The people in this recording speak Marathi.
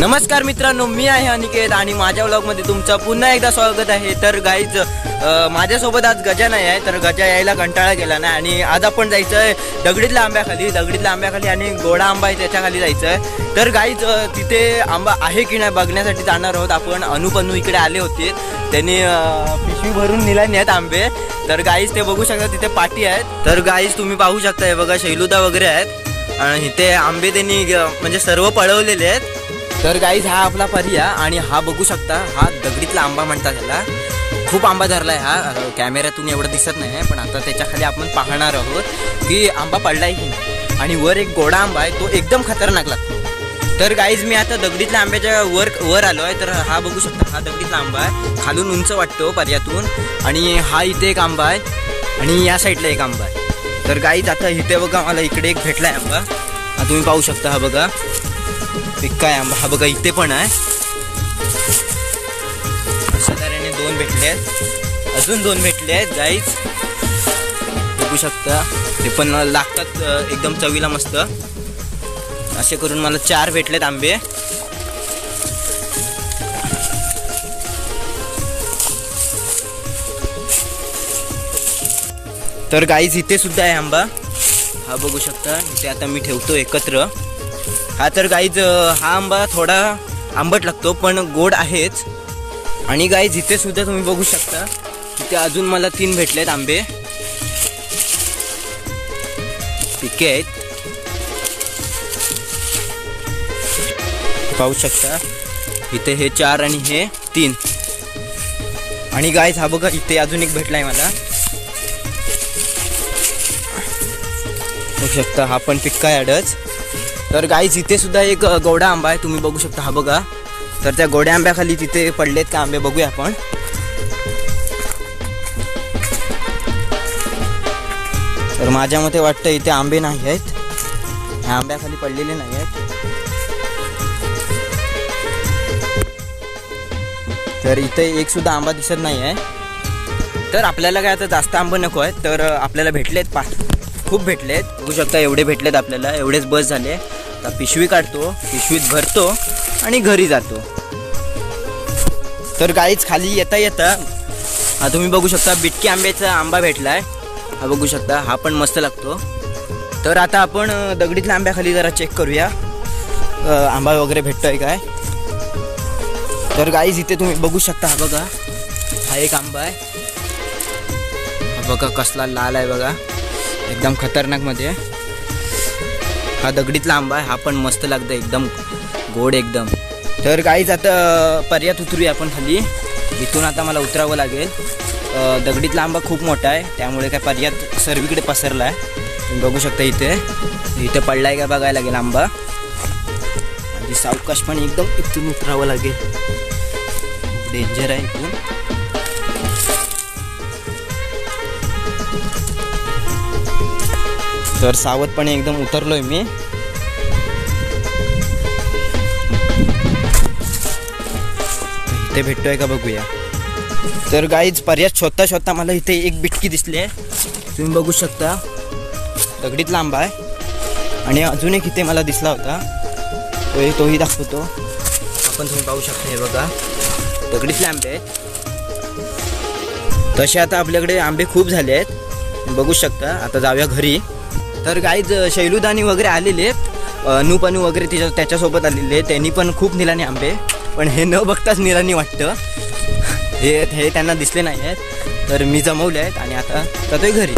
नमस्कार मित्रांनो मी आहे अनिकेत आणि माझ्या व्लॉगमध्ये तुमचं पुन्हा एकदा स्वागत आहे. तर गाईज माझ्यासोबत आज गजा नाही आहे तर गजा यायला कंटाळा केला नाही आणि आज आपण जायचं आहे दगडीतल्या आंब्याखाली दगडीतल्या आंब्याखाली आणि गोडा आंबा आहे त्याच्याखाली जायचं आहे तर गाईज तिथे आंबा आहे की नाही बघण्यासाठी जाणार आहोत. आपण अनुपनू इकडे आले होते. त्यांनी पिशवी भरून नेला आहेत आंबे. तर गाईज ते बघू शकता तिथे पाठी आहेत. तर गाईज तुम्ही पाहू शकता हे बघा शैलुदा वगैरे आहेत. आणि इथे आंबे त्यांनी म्हणजे सर्व पळवलेले आहेत. तर गाईज हा आपला पर्या आणि हा बघू शकता हा दगडीतला आंबा म्हणतात त्याला खूप आंबा धरलाय हा. कॅमेऱ्यातून एवढं दिसत नाही पण आता त्याच्याखाली आपण पाहणार आहोत की आंबा पडलाय की नाही. आणि वर एक गोडा आंबा आहे तो एकदम खतरनाक लागतो. तर गाईज मी आता दगडीतल्या आंब्याच्या वर वर आलो आहे तर हा बघू शकता हा दगडीतला आंबा आहे. खालून उंच वाटतो पर्यातून. आणि हा इथे एक आंबा आहे आणि या साईडला एक आंबा आहे. तर गाईज आता इथे बघा मला इकडे एक भेटला आहे आंबा तुम्ही पाहू शकता हा बघा. पिक्का आहे आंबा. हा बघा इथे पण आहे. अशा तऱ्हेने दोन भेटले आहेत. अजून दोन भेटले आहेत गाईज बघू शकता. ते पण लागतात एकदम चवीला मस्त. असे करून मला चार भेटलेत आंबे. तर गाईज इथे सुद्धा आहे आंबा. हा बघू शकता. इथे आता मी ठेवतो एकत्र. हा तर गाईज हा आंबा थोडा आंबट लागतो पण गोड आहेच. आणि गाईज इथे सुद्धा तुम्ही बघू शकता तिथे अजून मला तीन भेटलेत आंबे. पिके आहेत पाहू शकता इथे हे चार आणि हे तीन. आणि गाईज हा बघा इथे अजून एक भेटलाय मला. बघू शकता हा पण पिक्का आहे आडच. तर गाईज इथे सुद्धा एक गोडा आंबा आहे तुम्ही बघू शकता हा बघा. तर त्या गोड्या आंब्याखाली तिथे पडलेत का आंबे बघूया आपण. तर माझ्या मते वाटतं इथे आंबे नाही आहेत. ह्या आंब्याखाली पडलेले नाही आहेत. तर इथे एक सुद्धा आंबा दिसत नाही आहे. तर आपल्याला काय आता जास्त आंबे नको आहेत तर आपल्याला भेटलेत पा खूप भेटलेत. बघू शकता एवढे भेटलेत आपल्याला एवढेच बस झाले. आता पिशवी काढतो पिशवीत भरतो आणि घरी जातो. तर गाईच खाली येता येता हा तुम्ही बघू शकता बिटकी आंब्याचा आंबा भेटलाय. हा बघू शकता हा पण मस्त लागतो. तर आता आपण दगडीतल्या आंब्याखाली जरा चेक करूया. आंबा वगैरे भेटतोय काय? तर गाईज इथे तुम्ही बघू शकता हा बघा. हा एक आंबा आहे. हा बघा कसला लाल आहे बघा. एकदम खतरनाकमध्ये आहे. हा दगडीतला आंबा आहे हा पण मस्त लागतं एकदम. गोड एकदम. तर काहीच आता पर्यात उतरूया आपण खाली. इथून आता मला उतरावं लागेल. दगडीतला आंबा खूप मोठा आहे त्यामुळे काय पर्यात सर्वीकडे पसरला आहे तुम्ही बघू शकता इथे. इथे पडलाय का बघायला लागेल आंबा. आणि सावकाश पण एकदम इथून उतरावं लागेल. डेंजर आहे इथून. तर सावधपणे एकदम उतरलो आहे मी. इथे भेटतोय का बघूया. तर गाईज पर्याय शोधता शोधता मला इथे एक बिटकी दिसली आहे. तुम्ही बघू शकता. दगडीत लांब आहे. आणि अजून एक इथे मला दिसला होता. तो तोही दाखवतो. आपण तुम्ही पाहू शकता हे बघा. दगडीतले आंबे आहेत तसे आता आपल्याकडे आंबे खूप झाले आहेत. बघू शकता. आता जाऊया घरी. तर गाईज शैलूदानी वगैरे आलेले आहेत. अनुपनू वगैरे तिच्या त्याच्यासोबत आलेले आहेत. त्यांनी पण खूप निलानी आंबे पण हे न बघताच निलानी वाटतं. हे हे त्यांना दिसले नाही आहेत. तर मी जमवले आहेत आणि आता जातोय घरी.